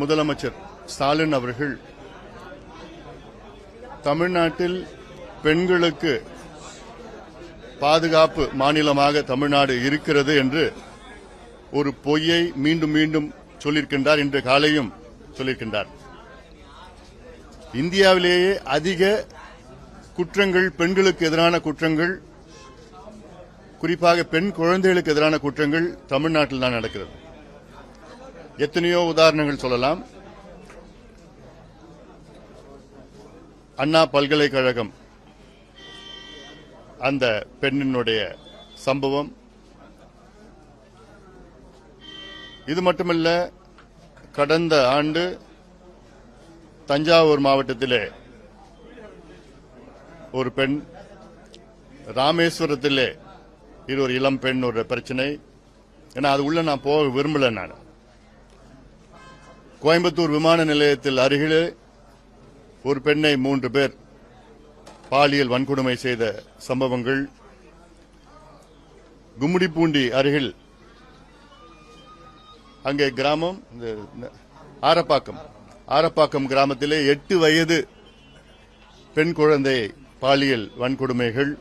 முதலமைச்சர் ஸ்டாலின் அவர்கள் தமிழ்நாட்டில் பெண்களுக்கு பாதுகாப்பு மாநிலமாக தமிழ்நாடு இருக்கிறது என்று ஒரு பொய்யை மீண்டும் மீண்டும் சொல்லியிருக்கின்றார் இன்று காலையும் சொல்லியிருக்கின்றார். இந்தியாவிலேயே அதிக குற்றங்கள் பெண்களுக்கு எதிரான குற்றங்கள் குறிப்பாக பெண் குழந்தைகளுக்கு எதிரான குற்றங்கள் தமிழ்நாட்டில் தான் நடக்கிறது. எத்தனையோ உதாரணங்கள் சொல்லலாம். அண்ணா பல்கலைக்கழகம் அந்த பெண்ணினுடைய சம்பவம். இது மட்டுமல்ல கடந்த ஆண்டு தஞ்சாவூர் மாவட்டத்திலே ஒரு பெண் ராமேஸ்வரத்திலே இது ஒரு இளம் பெண் ஒரு பிரச்சனை. ஏன்னா அது உள்ள நான் போக விரும்பல நான். கோயம்புத்தூர் விமான நிலையத்தில் அருகிலே ஒரு பெண்ணை மூன்று பேர் பாலியல் வன்கொடுமை செய்த சம்பவங்கள். கும்மிடிப்பூண்டி அருகில் அங்கே கிராமம் இந்த ஆரப்பாக்கம். ஆரப்பாக்கம் கிராமத்திலே எட்டு வயது பெண் குழந்தை பாலியல் வன்கொடுமைகள்.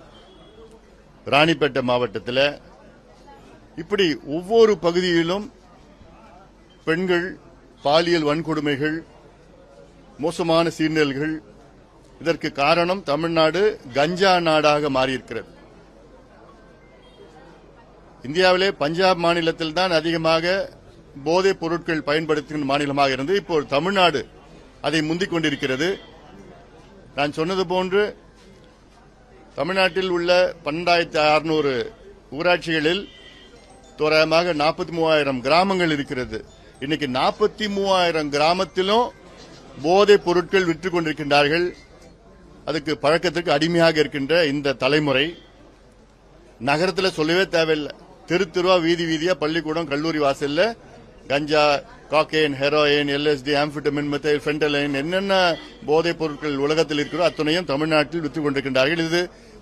ராணிப்பேட்டை மாவட்டத்தில் இப்படி ஒவ்வொரு பகுதியிலும் பெண்கள் பாலியல் வன்கொடுமைகள் மோசமான சீர்நிலைகள். இதற்கு காரணம் தமிழ்நாடு கஞ்சா நாடாக மாறியிருக்கிறது. இந்தியாவிலே பஞ்சாப் மாநிலத்தில் தான் அதிகமாக போதைப் பொருட்கள் பயன்படுத்துகின்ற மாநிலமாக இருந்து இப்போ தமிழ்நாடு அதை முந்திக் கொண்டிருக்கிறது. நான் சொன்னது போன்று தமிழ்நாட்டில் உள்ள பன்னெண்டாயிரத்தி அறுநூறு ஊராட்சிகளில் தோராயமாக நாற்பத்தி மூவாயிரம் கிராமங்கள் இருக்கிறது. இன்னைக்கு நாற்பத்தி மூவாயிரம் கிராமத்திலும் போதைப் பொருட்கள் விற்றுக் கொண்டிருக்கின்றார்கள். அதுக்கு பழக்கத்திற்கு அடிமையாக இருக்கின்ற இந்த தலைமுறை நகரத்தில் சொல்லவே தேவையில்லை. தெரு தெருவா வீதி வீதியா பள்ளிக்கூடம் கல்லூரி வாசல்ல ganja cocaine heroin LSD amphetamine methyl fentanyl என்னென்ன போதைப் பொருட்கள் உலகத்தில் இருக்கிறோ அத்தனையும் தமிழ்நாட்டில் விற்றுக் கொண்டிருக்கின்றார்கள். இது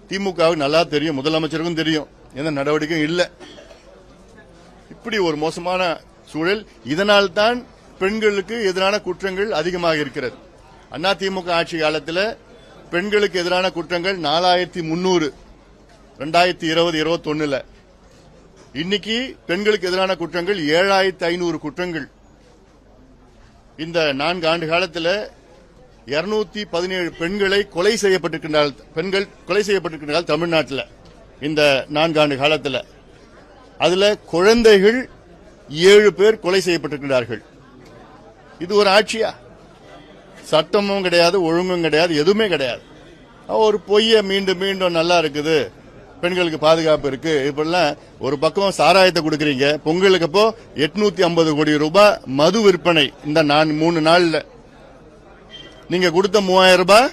திமுகவுக்கு நல்லா தெரியும் முதலமைச்சருக்கும் தெரியும். எந்த நடவடிக்கையும் இல்லை. இப்படி ஒரு மோசமான சூழல். இதனால் தான் பெண்களுக்கு எதிரான குற்றங்கள் அதிகமாக இருக்கிறது. அண்ணா திமுக ஆட்சி காலத்தில் பெண்களுக்கு எதிரான குற்றங்கள் நாலாயிரத்தி முன்னூறு ரெண்டாயிரத்தி இருபது இருபத்தொன்னுல. இன்னைக்கு பெண்களுக்கு எதிரான குற்றங்கள் ஏழாயிரத்தி ஐநூறு குற்றங்கள். இந்த நான்கு ஆண்டு காலத்தில் இருநூத்தி பதினேழு பெண்களை கொலை செய்யப்பட்டிருக்கின்றால் பெண்கள் கொலை செய்யப்பட்டிருக்கின்றார்கள் தமிழ்நாட்டில் இந்த நான்காண்டு காலத்தில். அதில் குழந்தைகள் ஏழு பேர் கொலை செய்யப்பட்டிருக்கிறார்கள். இது ஒரு ஆட்சியா? சட்டமும் கிடையாது ஒழுங்கும் கிடையாது எதுவுமே கிடையாது. ஒரு பொய்ய மீண்டும் மீண்டும் நல்லா இருக்குது பெண்களுக்கு பாதுகாப்பு இருக்கு இப்படிலாம் ஒரு பக்கம் சாராயத்தை கொடுக்கறீங்க பொங்கலுக்கு அப்போ எட்நூத்தி ஐம்பது கோடி ரூபாய் மது விற்பனை இந்த நான் மூணு நாள்ல. நீங்க கொடுத்த மூவாயிரம் ரூபாய்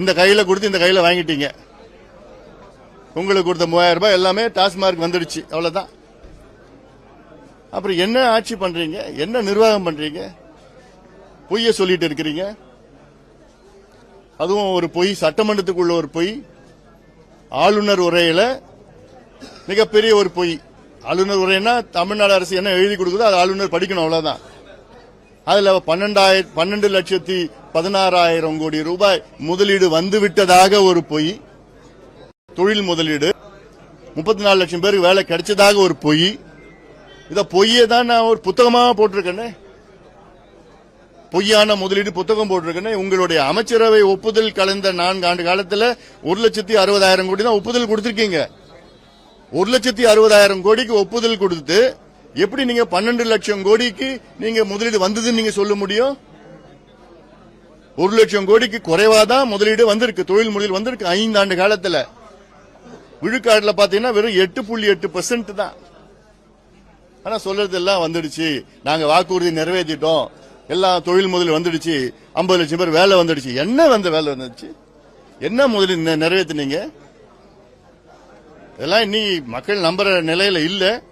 இந்த கையில கொடுத்து இந்த கையில வாங்கிட்டீங்க. உங்களுக்கு கொடுத்த மூவாயிரம் ரூபாய் எல்லாமே டாஸ்மார்க் வந்துடுச்சு அவ்வளவுதான். அப்புறம் என்ன ஆட்சி பண்றீங்க? என்ன நிர்வாகம் பண்றீங்க? பொய்ய சொல்லிட்டு இருக்கிறீங்க. அதுவும் ஒரு பொய் சட்டமன்றத்துக்குள்ள ஒரு பொய் ஆளுநர் உரையில மிகப்பெரிய ஒரு பொய். ஆளுநர் உரைன்னா தமிழ்நாடு அரசு என்ன எழுதி கொடுக்குதோ அது ஆளுநர் படிக்கணும் அவ்வளவுதான். அதுல பன்னெண்டாயிரம் பன்னெண்டு லட்சத்தி பதினாறாயிரம் கோடி ரூபாய் முதலீடு வந்து விட்டதாக ஒரு பொய். தொழில் முதலீடு. முப்பத்தி நாலு லட்சம் பேருக்கு வேலை கிடைச்சதாக ஒரு பொய். இதை பொய்யை தான் நான் ஒரு புத்தகமாக போட்டிருக்கேனே? பொய்யான முதலீடு புத்தகம் போட்டிருக்கேன்? உங்களுடைய அமைச்சரவை ஒப்புதல் கலந்த நான்கு ஆண்டு காலத்தில் ஒரு லட்சத்தி அறுபதாயிரம் கோடி தான் ஒப்புதல் கொடுத்திருக்கீங்க. ஒரு லட்சத்தி அறுபதாயிரம் கோடிக்கு ஒப்புதல் கொடுத்து எப்படி நீங்க பன்னெண்டு லட்சம் கோடிக்கு நீங்க முதலீடு வந்ததுன்னு நீங்க சொல்ல முடியும்? ஒரு லட்சம் கோடிக்கு குறைவாதான் முதலீடு வந்திருக்கு. தொழில் முதலீடு வந்திருக்கு ஐந்து ஆண்டு காலத்துல. விழுக்காடுல பாத்தீங்கன்னா வெறும் எட்டு புள்ளி எட்டு பெர்சென்ட் தான். ஆனா சொல்றது எல்லாம் வந்துடுச்சு. நாங்க வாக்குறுதி நிறைவேற்றிட்டோம். எல்லா தொழில் முதல் வந்துடுச்சு. ஐம்பது லட்சம் பேர் வேலை வந்துடுச்சு. என்ன வந்த வேலை வந்துடுச்சு? என்ன முதலில் நிறைவேற்றினீங்க இதெல்லாம் இன்னி மக்கள் நம்புற நிலையில இல்லை.